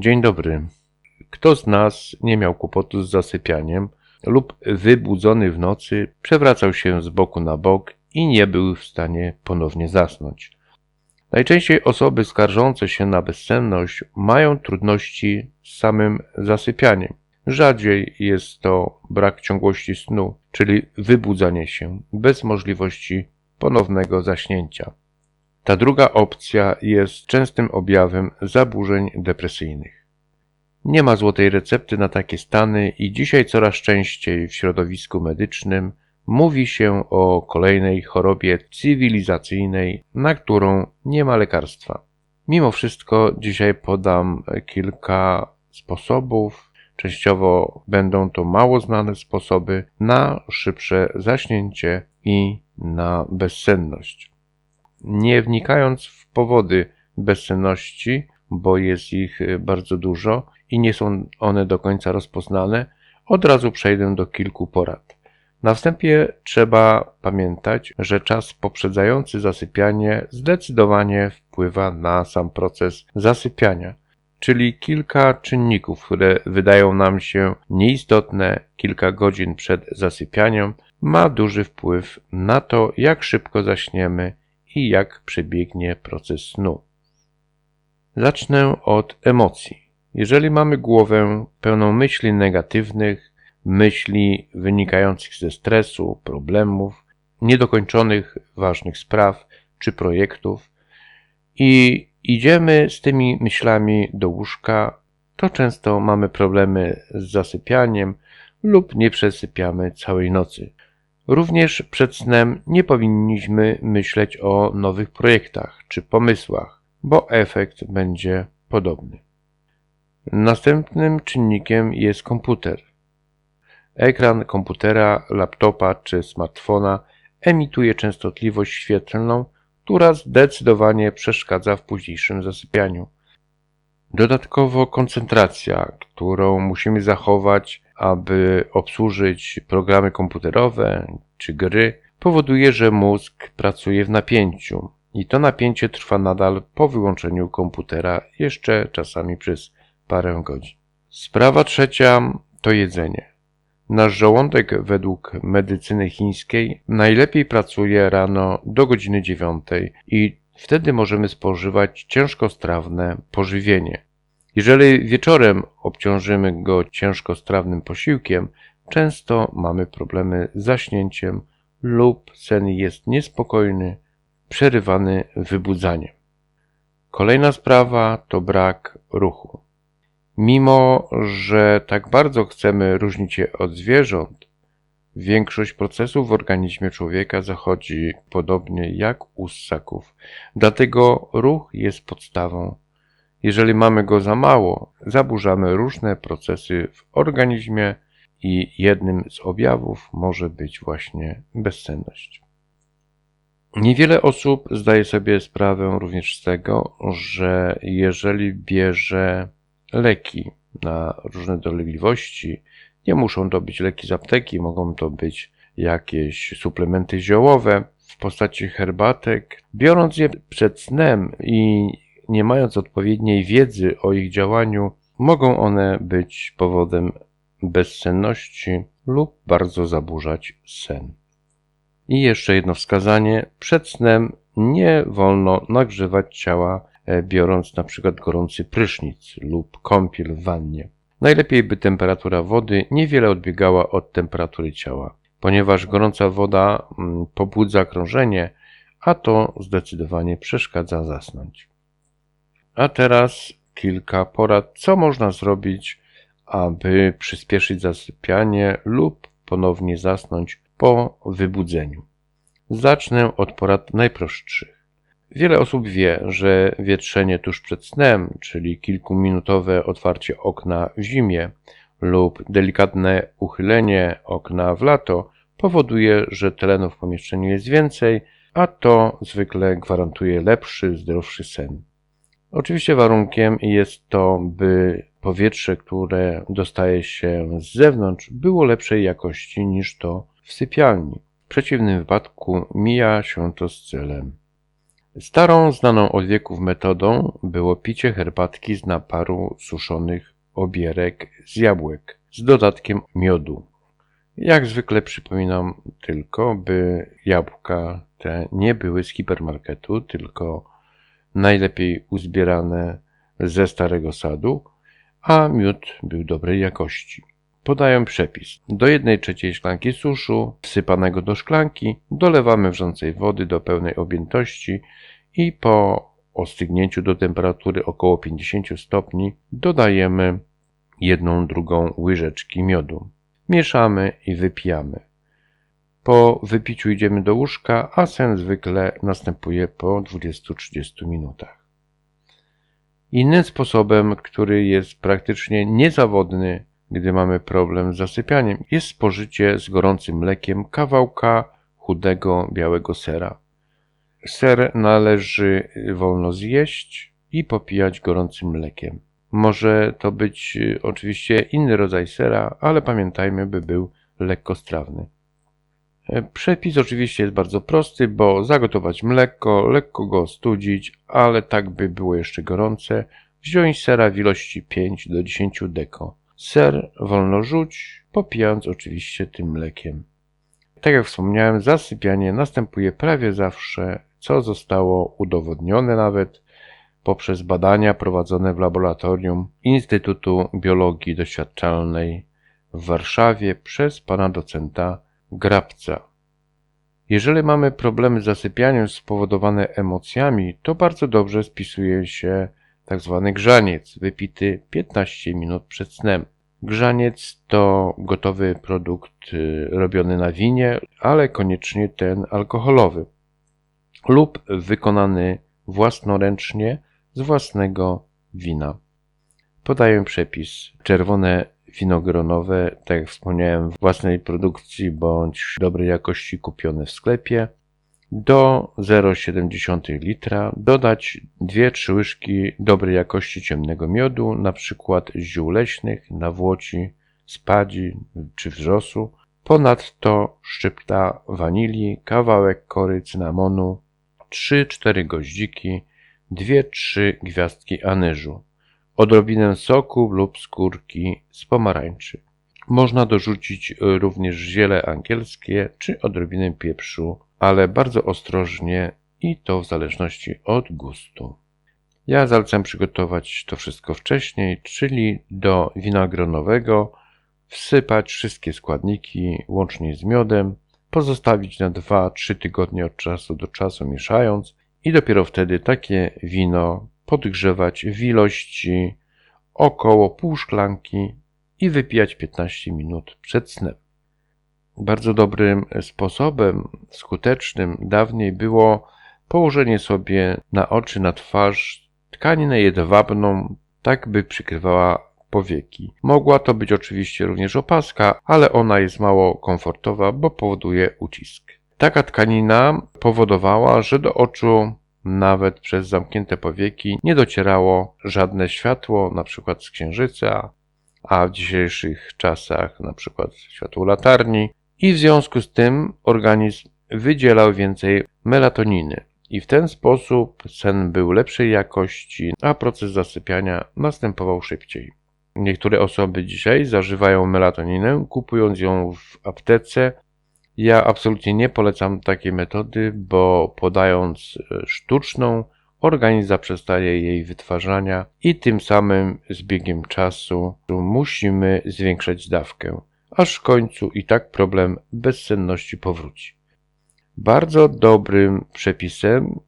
Dzień dobry. Kto z nas nie miał kłopotu z zasypianiem lub wybudzony w nocy przewracał się z boku na bok i nie był w stanie ponownie zasnąć? Najczęściej osoby skarżące się na bezsenność mają trudności z samym zasypianiem. Rzadziej jest to brak ciągłości snu, czyli wybudzanie się bez możliwości ponownego zaśnięcia. Ta druga opcja jest częstym objawem zaburzeń depresyjnych. Nie ma złotej recepty na takie stany i dzisiaj coraz częściej w środowisku medycznym mówi się o kolejnej chorobie cywilizacyjnej, na którą nie ma lekarstwa. Mimo wszystko dzisiaj podam kilka sposobów, częściowo będą to mało znane sposoby na szybsze zaśnięcie i na bezsenność. Nie wnikając w powody bezsenności, bo jest ich bardzo dużo i nie są one do końca rozpoznane, od razu przejdę do kilku porad. Na wstępie trzeba pamiętać, że czas poprzedzający zasypianie zdecydowanie wpływa na sam proces zasypiania, czyli kilka czynników, które wydają nam się nieistotne kilka godzin przed zasypianiem, ma duży wpływ na to, jak szybko zaśniemy i jak przebiegnie proces snu. Zacznę od emocji. Jeżeli mamy głowę pełną myśli negatywnych, myśli wynikających ze stresu, problemów, niedokończonych ważnych spraw czy projektów i idziemy z tymi myślami do łóżka, to często mamy problemy z zasypianiem lub nie przesypiamy całej nocy. Również przed snem nie powinniśmy myśleć o nowych projektach czy pomysłach, bo efekt będzie podobny. Następnym czynnikiem jest komputer. Ekran komputera, laptopa czy smartfona emituje częstotliwość świetlną, która zdecydowanie przeszkadza w późniejszym zasypianiu. Dodatkowo koncentracja, którą musimy zachować, aby obsłużyć programy komputerowe czy gry, powoduje, że mózg pracuje w napięciu i to napięcie trwa nadal po wyłączeniu komputera jeszcze czasami przez parę godzin. Sprawa trzecia to jedzenie. Nasz żołądek według medycyny chińskiej najlepiej pracuje rano do godziny dziewiątej i wtedy możemy spożywać ciężkostrawne pożywienie. Jeżeli wieczorem obciążymy go ciężkostrawnym posiłkiem, często mamy problemy z zaśnięciem lub sen jest niespokojny, przerywany wybudzaniem. Kolejna sprawa to brak ruchu. Mimo, że tak bardzo chcemy różnić się od zwierząt, większość procesów w organizmie człowieka zachodzi podobnie jak u ssaków. Dlatego ruch jest podstawą. Jeżeli mamy go za mało, zaburzamy różne procesy w organizmie i jednym z objawów może być właśnie bezsenność. Niewiele osób zdaje sobie sprawę również z tego, że jeżeli bierze leki na różne dolegliwości. Nie muszą to być leki z apteki, mogą to być jakieś suplementy ziołowe w postaci herbatek. Biorąc je przed snem i nie mając odpowiedniej wiedzy o ich działaniu, mogą one być powodem bezsenności lub bardzo zaburzać sen. I jeszcze jedno wskazanie: przed snem nie wolno nagrzewać ciała E, biorąc na przykład gorący prysznic lub kąpiel w wannie. Najlepiej by temperatura wody niewiele odbiegała od temperatury ciała, ponieważ gorąca woda mm, pobudza krążenie, a to zdecydowanie przeszkadza zasnąć. A teraz kilka porad, co można zrobić, aby przyspieszyć zasypianie lub ponownie zasnąć po wybudzeniu. Zacznę od porad najprostszych. Wiele osób wie, że wietrzenie tuż przed snem, czyli kilkuminutowe otwarcie okna w zimie lub delikatne uchylenie okna w lato powoduje, że tlenu w pomieszczeniu jest więcej, a to zwykle gwarantuje lepszy, zdrowszy sen. Oczywiście warunkiem jest to, by powietrze, które dostaje się z zewnątrz, było lepszej jakości niż to w sypialni. W przeciwnym wypadku mija się to z celem. Starą, znaną od wieków metodą było picie herbatki z naparu suszonych obierek z jabłek z dodatkiem miodu. Jak zwykle przypominam tylko, by jabłka te nie były z hipermarketu, tylko najlepiej uzbierane ze starego sadu, a miód był dobrej jakości. Podaję przepis. Do 1 trzeciej szklanki suszu, wsypanego do szklanki, dolewamy wrzącej wody do pełnej objętości i po ostygnięciu do temperatury około 50 stopni dodajemy jedną drugą łyżeczki miodu. Mieszamy i wypijamy. Po wypiciu idziemy do łóżka, a sen zwykle następuje po 20-30 minutach. Innym sposobem, który jest praktycznie niezawodny, gdy mamy problem z zasypianiem, jest spożycie z gorącym mlekiem kawałka chudego białego sera. Ser należy wolno zjeść i popijać gorącym mlekiem. Może to być oczywiście inny rodzaj sera, ale pamiętajmy, by był lekkostrawny. E, Przepis oczywiście jest bardzo prosty, bo zagotować mleko, lekko go ostudzić, ale tak by było jeszcze gorące, wziąć sera w ilości 5 do 10 deko. Ser wolno rzuć, popijając oczywiście tym mlekiem. Tak jak wspomniałem, zasypianie następuje prawie zawsze, co zostało udowodnione nawet poprzez badania prowadzone w laboratorium Instytutu Biologii Doświadczalnej w Warszawie przez pana docenta Grabca. Jeżeli mamy problemy z zasypianiem spowodowane emocjami, to bardzo dobrze spisuje się tzw. grzaniec, wypity 15 minut przed snem. Grzaniec to gotowy produkt y, robiony na winie, ale koniecznie ten alkoholowy lub wykonany własnoręcznie z własnego wina. Podaję przepis. Czerwone wino gronowe, tak jak wspomniałem, własnej produkcji bądź dobrej jakości kupione w sklepie. Do 0,7 litra dodać 2-3 łyżki dobrej jakości ciemnego miodu, na przykład ziół leśnych, nawłoci, spadzi czy wrzosu. Ponadto szczypta wanilii, kawałek kory cynamonu, 3-4 goździki, 2-3 gwiazdki anyżu, odrobinę soku lub skórki z pomarańczy. Można dorzucić również ziele angielskie czy odrobinę pieprzu, ale bardzo ostrożnie i to w zależności od gustu. Ja zalecam przygotować to wszystko wcześniej, czyli do wina gronowego wsypać wszystkie składniki łącznie z miodem, pozostawić na 2-3 tygodnie od czasu do czasu mieszając i dopiero wtedy takie wino podgrzewać w ilości około pół szklanki i wypijać 15 minut przed snem. Bardzo dobrym sposobem, skutecznym dawniej było położenie sobie na oczy, na twarz tkaninę jedwabną, tak by przykrywała powieki. Mogła to być oczywiście również opaska, ale ona jest mało komfortowa, bo powoduje ucisk. Taka tkanina powodowała, że do oczu nawet przez zamknięte powieki nie docierało żadne światło, na przykład z księżyca, a w dzisiejszych czasach na przykład światło latarni i w związku z tym organizm wydzielał więcej melatoniny i w ten sposób sen był lepszej jakości, a proces zasypiania następował szybciej. Niektóre osoby dzisiaj zażywają melatoninę, kupując ją w aptece. Ja absolutnie nie polecam takiej metody, bo podając e, sztuczną, organizm zaprzestaje jej wytwarzania i tym samym z biegiem czasu musimy zwiększać dawkę, aż w końcu i tak problem bezsenności powróci. Bardzo dobrym przepisem,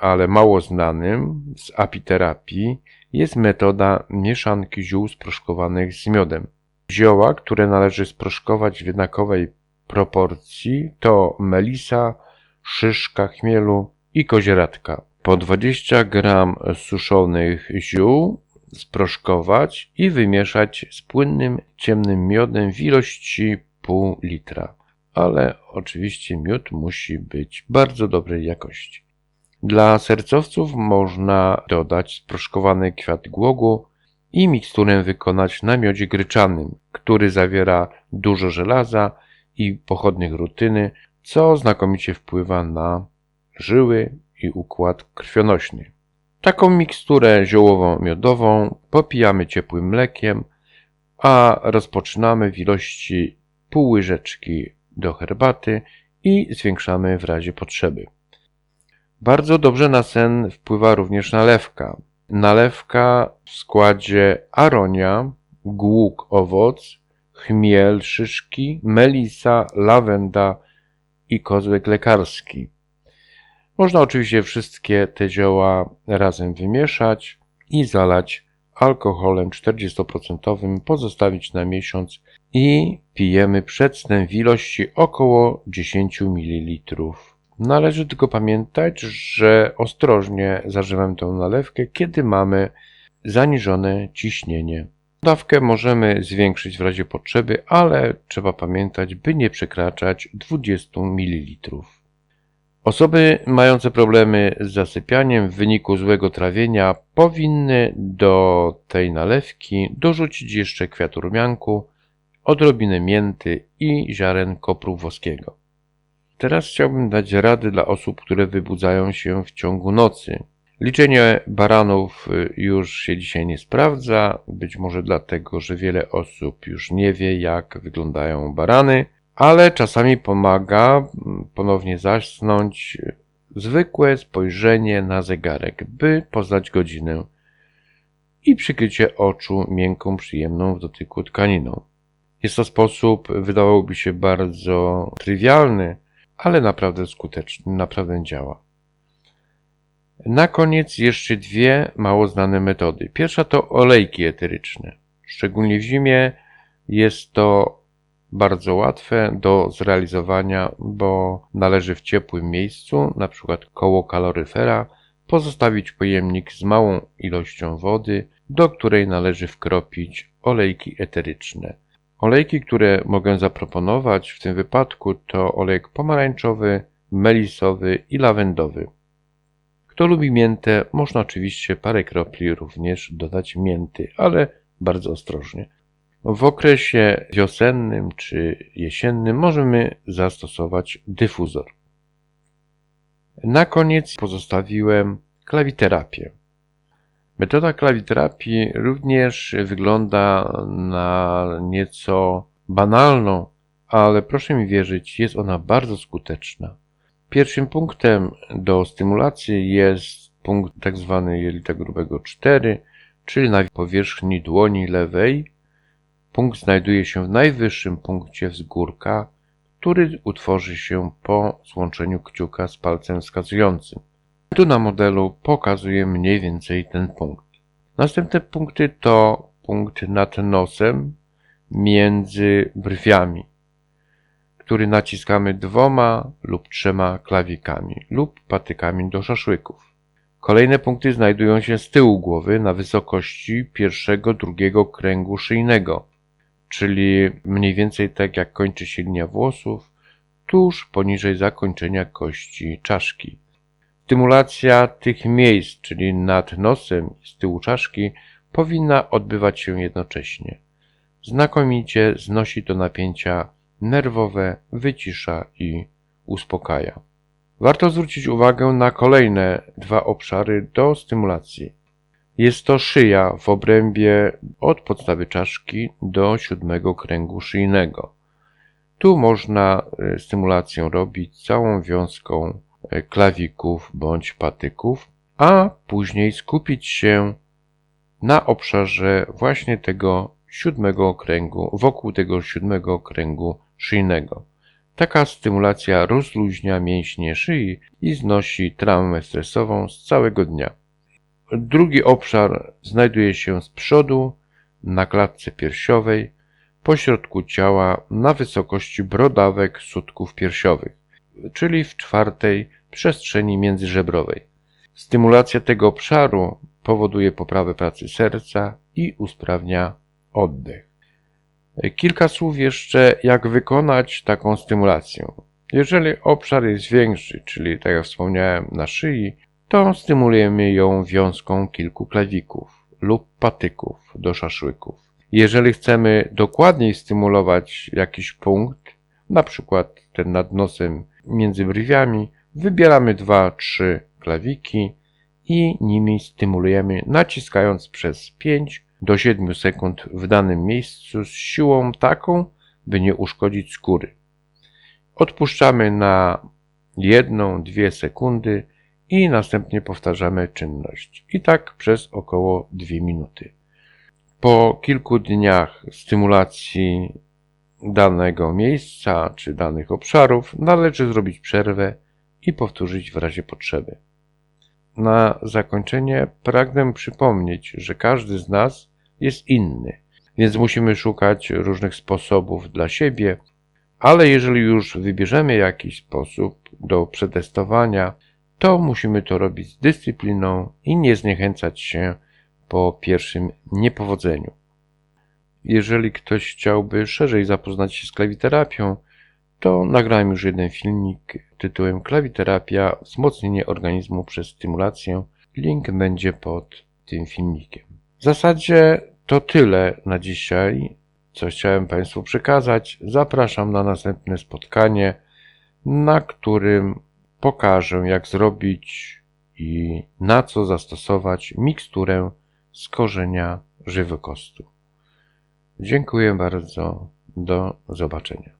ale mało znanym z apiterapii jest metoda mieszanki ziół sproszkowanych z miodem. Zioła, które należy sproszkować w jednakowej proporcji to melisa, szyszka chmielu i kozieradka. Po 20 gram suszonych ziół sproszkować i wymieszać z płynnym ciemnym miodem w ilości pół litra. Ale oczywiście miód musi być bardzo dobrej jakości. Dla sercowców można dodać sproszkowany kwiat głogu i miksturę wykonać na miodzie gryczanym, który zawiera dużo żelaza i pochodnych rutyny, co znakomicie wpływa na żyły i układ krwionośny. Taką miksturę ziołowo-miodową popijamy ciepłym mlekiem, a rozpoczynamy w ilości pół łyżeczki do herbaty i zwiększamy w razie potrzeby. Bardzo dobrze na sen wpływa również nalewka. Nalewka w składzie aronia, głuk owoc, chmiel, szyszki, melisa, lawenda i kozłek lekarski. Można oczywiście wszystkie te zioła razem wymieszać i zalać alkoholem 40%, pozostawić na miesiąc i pijemy przed snem w ilości około 10 ml. Należy tylko pamiętać, że ostrożnie zażywamy tę nalewkę, kiedy mamy zaniżone ciśnienie. Dawkę możemy zwiększyć w razie potrzeby, ale trzeba pamiętać, by nie przekraczać 20 ml. Osoby mające problemy z zasypianiem w wyniku złego trawienia powinny do tej nalewki dorzucić jeszcze kwiatu rumianku, odrobinę mięty i ziaren kopru włoskiego. Teraz chciałbym dać rady dla osób, które wybudzają się w ciągu nocy. Liczenie baranów y, już się dzisiaj nie sprawdza, być może dlatego, że wiele osób już nie wie, jak wyglądają barany, ale czasami pomaga mm, ponownie zasnąć zwykłe spojrzenie na zegarek, by poznać godzinę i przykrycie oczu miękką, przyjemną w dotyku tkaniną. Jest to sposób, wydawałoby się bardzo trywialny, ale naprawdę skuteczny, naprawdę działa. Na koniec jeszcze dwie mało znane metody. Pierwsza to olejki eteryczne. Szczególnie w zimie jest to bardzo łatwe do zrealizowania, bo należy w ciepłym miejscu, np. koło kaloryfera, pozostawić pojemnik z małą ilością wody, do której należy wkropić olejki eteryczne. Olejki, które mogę zaproponować w tym wypadku to olejek pomarańczowy, melisowy i lawendowy. Kto lubi miętę, można oczywiście parę kropli również dodać mięty, ale bardzo ostrożnie. W okresie wiosennym czy jesiennym możemy zastosować dyfuzor. Na koniec pozostawiłem klawiterapię. Metoda klawiterapii również wygląda na nieco banalną, ale proszę mi wierzyć, jest ona bardzo skuteczna. Pierwszym punktem do stymulacji jest punkt tzw. jelita grubego 4, czyli na powierzchni dłoni lewej. Punkt znajduje się w najwyższym punkcie wzgórka, który utworzy się po złączeniu kciuka z palcem wskazującym. Tu na modelu pokazuję mniej więcej ten punkt. Następne punkty to punkt nad nosem między brwiami, który naciskamy dwoma lub trzema klawikami lub patykami do szaszłyków. Kolejne punkty znajdują się z tyłu głowy na wysokości pierwszego, drugiego kręgu szyjnego, czyli mniej więcej tak jak kończy się linia włosów, tuż poniżej zakończenia kości czaszki. Stymulacja tych miejsc, czyli nad nosem z tyłu czaszki, powinna odbywać się jednocześnie. Znakomicie znosi to napięcia nerwowe, wycisza i uspokaja. Warto zwrócić uwagę na kolejne dwa obszary do stymulacji. Jest to szyja w obrębie od podstawy czaszki do siódmego kręgu szyjnego. Tu można y, stymulację robić całą wiązką klawików bądź patyków, a później skupić się na obszarze właśnie tego siódmego okręgu, wokół tego siódmego okręgu szyjnego. Taka stymulacja rozluźnia mięśnie szyi i znosi traumę stresową z całego dnia. Drugi obszar znajduje się z przodu, na klatce piersiowej, pośrodku ciała, na wysokości brodawek sutków piersiowych czyli w czwartej przestrzeni międzyżebrowej. Stymulacja tego obszaru powoduje poprawę pracy serca i usprawnia oddech. Kilka słów jeszcze, jak wykonać taką stymulację. Jeżeli obszar jest większy, czyli tak jak wspomniałem na szyi, to stymulujemy ją wiązką kilku klawików lub patyków do szaszłyków. Jeżeli chcemy dokładniej stymulować jakiś punkt, na przykład ten nad nosem między brwiami, wybieramy dwa, trzy klawiki i nimi stymulujemy, naciskając przez 5 do 7 sekund w danym miejscu z siłą taką, by nie uszkodzić skóry. Odpuszczamy na 1-2 sekundy i następnie powtarzamy czynność. I tak przez około 2 minuty. Po kilku dniach stymulacji danego miejsca czy danych obszarów należy zrobić przerwę i powtórzyć w razie potrzeby. Na zakończenie pragnę przypomnieć, że każdy z nas jest inny, więc musimy szukać różnych sposobów dla siebie, ale jeżeli już wybierzemy jakiś sposób do przetestowania, to musimy to robić z dyscypliną i nie zniechęcać się po pierwszym niepowodzeniu. Jeżeli ktoś chciałby szerzej zapoznać się z klawiterapią, to nagrałem już jeden filmik tytułem Klawiterapia wzmocnienie organizmu przez stymulację. Link będzie pod tym filmikiem. W zasadzie to tyle na dzisiaj, co chciałem Państwu przekazać. Zapraszam na następne spotkanie, na którym pokażę, jak zrobić i na co zastosować miksturę z korzenia żywokostu. Dziękuję bardzo. Do zobaczenia.